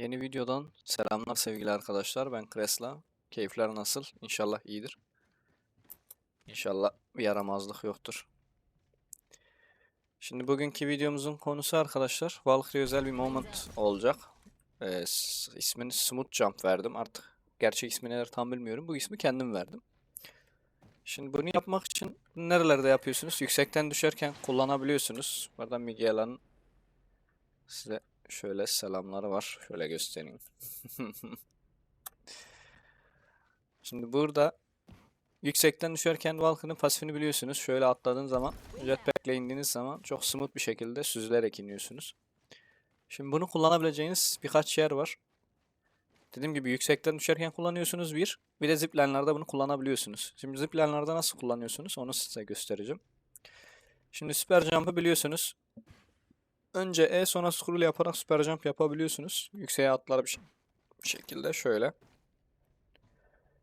Yeni videodan selamlar sevgili arkadaşlar. Ben Kresla. Keyifler nasıl? İnşallah iyidir. İnşallah bir yaramazlık yoktur. Şimdi bugünkü videomuzun konusu arkadaşlar Valkyrie özel bir moment olacak. Ee, ismini Smooth Jump verdim. Artık gerçek ismi neler tam bilmiyorum. Bu ismi kendim verdim. Şimdi bunu yapmak için nerelerde yapıyorsunuz? Yüksekten düşerken kullanabiliyorsunuz. Buradan Miguel'ın size şöyle selamları var. Şöyle göstereyim. Şimdi burada yüksekten düşerken Valkyrie'nin pasifini biliyorsunuz. Şöyle atladığın zaman, jetpack'le indiğiniz zaman çok smooth bir şekilde süzülerek iniyorsunuz. Şimdi bunu kullanabileceğiniz birkaç yer var. Dediğim gibi yüksekten düşerken kullanıyorsunuz bir. Bir de zipline'larda bunu kullanabiliyorsunuz. Şimdi zipline'larda nasıl kullanıyorsunuz onu size göstereceğim. Şimdi süper jump'ı biliyorsunuz. Önce E sonra scroll yaparak süper jump yapabiliyorsunuz. Yükseğe atlar bir, şey- bir şekilde şöyle.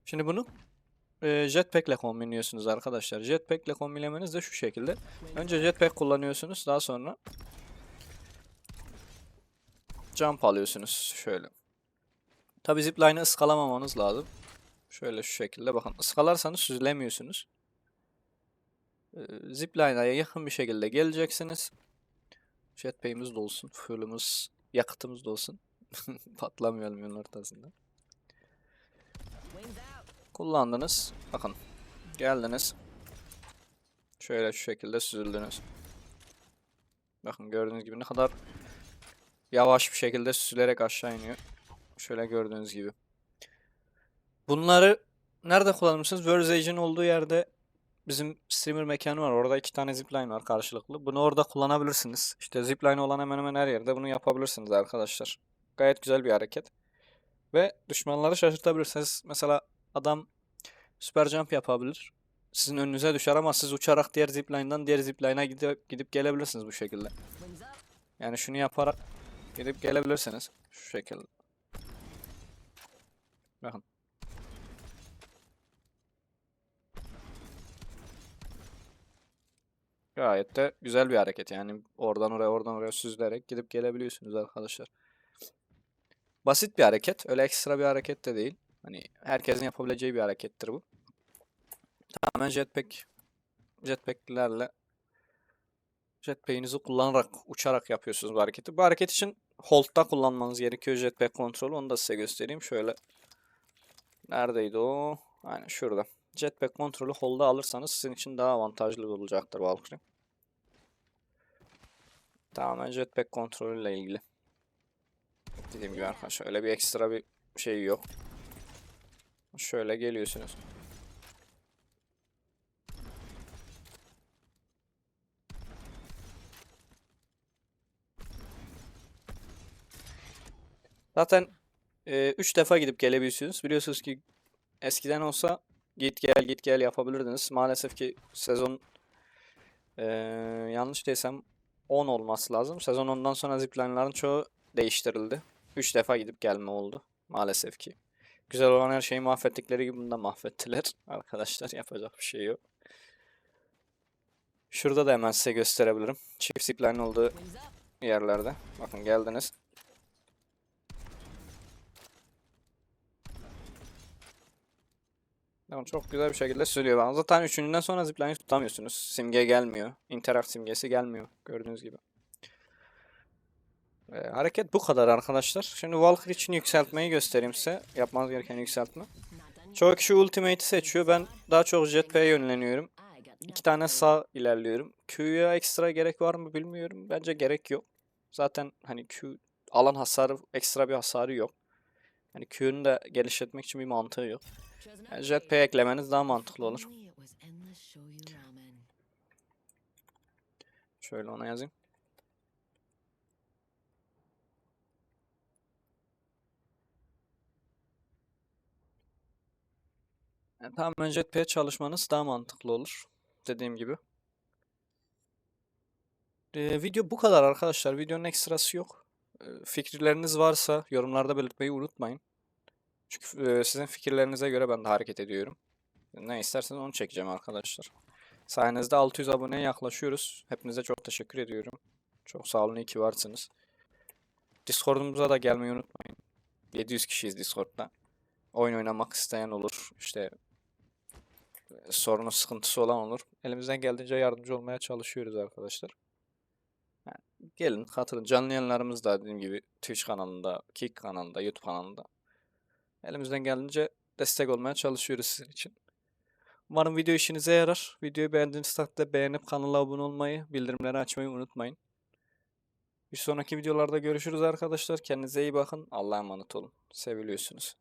Şimdi bunu e, jetpack ile kombinliyorsunuz arkadaşlar. Jetpack ile kombinlemeniz de şu şekilde. Önce jetpack kullanıyorsunuz. Daha sonra jump alıyorsunuz. Şöyle. Tabi zipline'ı ıskalamamanız lazım. Şöyle şu şekilde bakın. Iskalarsanız süzülemiyorsunuz. E, zipline'a yakın bir şekilde geleceksiniz. Jetpack'imiz de olsun. Fuel'ımız, yakıtımız da olsun. Patlamayalım yolun ortasında. Kullandınız. Bakın. Geldiniz. Şöyle şu şekilde süzüldünüz. Bakın gördüğünüz gibi ne kadar yavaş bir şekilde süzülerek aşağı iniyor. Şöyle gördüğünüz gibi. Bunları nerede kullanırsınız? World Age'in olduğu yerde bizim streamer mekanı var. Orada iki tane zipline var karşılıklı. Bunu orada kullanabilirsiniz. İşte zipline olan hemen hemen her yerde bunu yapabilirsiniz arkadaşlar. Gayet güzel bir hareket. Ve düşmanları şaşırtabilirsiniz. Mesela adam süper jump yapabilir. Sizin önünüze düşer ama siz uçarak diğer zipline'dan diğer zipline'a gidip, gidip gelebilirsiniz bu şekilde. Yani şunu yaparak gidip gelebilirsiniz. Şu şekilde. Bakın. Gayet de güzel bir hareket yani oradan oraya oradan oraya süzülerek gidip gelebiliyorsunuz arkadaşlar. Basit bir hareket. Öyle ekstra bir hareket de değil. Hani herkesin yapabileceği bir harekettir bu. Tamamen jetpack jetpack'lerle jetpack'inizi kullanarak uçarak yapıyorsunuz bu hareketi. Bu hareket için hold'da kullanmanız gerekiyor jetpack kontrolü. Onu da size göstereyim. Şöyle neredeydi o? Aynen şurada. Jetpack kontrolü hold'a alırsanız sizin için daha avantajlı olacaktır Valkyrie. Tamamen jetpack kontrolüyle ilgili. Dediğim gibi arkadaşlar öyle bir ekstra bir şey yok. Şöyle geliyorsunuz. Zaten 3 defa gidip gelebiliyorsunuz. Biliyorsunuz ki eskiden olsa git gel git gel yapabilirdiniz. Maalesef ki sezon eee, yanlış değilsem 10 olması lazım. Sezon 10'dan sonra zipline'ların çoğu değiştirildi. 3 defa gidip gelme oldu maalesef ki. Güzel olan her şeyi mahvettikleri gibi bunu da mahvettiler. Arkadaşlar yapacak bir şey yok. Şurada da hemen size gösterebilirim. Çift zipline olduğu yerlerde. Bakın geldiniz. Tamam çok güzel bir şekilde sürüyor. Zaten üçüncüden sonra zipline'i tutamıyorsunuz. Simge gelmiyor. Interact simgesi gelmiyor. Gördüğünüz gibi. Ee, hareket bu kadar arkadaşlar. Şimdi Valkyrie için yükseltmeyi göstereyim size. Yapmanız gereken yükseltme. Çoğu kişi Ultimate'i seçiyor. Ben daha çok Jetpack'e yönleniyorum. İki tane sağ ilerliyorum. Q'ya ekstra gerek var mı bilmiyorum. Bence gerek yok. Zaten hani Q alan hasarı ekstra bir hasarı yok. Hani Q'nun da geliştirmek için bir mantığı yok. Jetpack eklemeniz daha mantıklı olur. Şöyle ona yazayım. Yani tamamen jetpack'e çalışmanız daha mantıklı olur. Dediğim gibi. Ee, video bu kadar arkadaşlar. Videonun ekstrası yok. Ee, fikirleriniz varsa yorumlarda belirtmeyi unutmayın. Çünkü sizin fikirlerinize göre ben de hareket ediyorum. Ne isterseniz onu çekeceğim arkadaşlar. Sayenizde 600 aboneye yaklaşıyoruz. Hepinize çok teşekkür ediyorum. Çok sağ olun, iyi ki varsınız. Discord'umuza da gelmeyi unutmayın. 700 kişiyiz Discord'da. Oyun oynamak isteyen olur. İşte sorunu sıkıntısı olan olur. Elimizden geldiğince yardımcı olmaya çalışıyoruz arkadaşlar. Yani gelin katılın. Canlı yayınlarımız da dediğim gibi Twitch kanalında, Kick kanalında, YouTube kanalında. Elimizden geldiğince destek olmaya çalışıyoruz sizin için. Umarım video işinize yarar. Videoyu beğendiğiniz takdirde beğenip kanala abone olmayı, bildirimleri açmayı unutmayın. Bir sonraki videolarda görüşürüz arkadaşlar. Kendinize iyi bakın. Allah'a emanet olun. Seviliyorsunuz.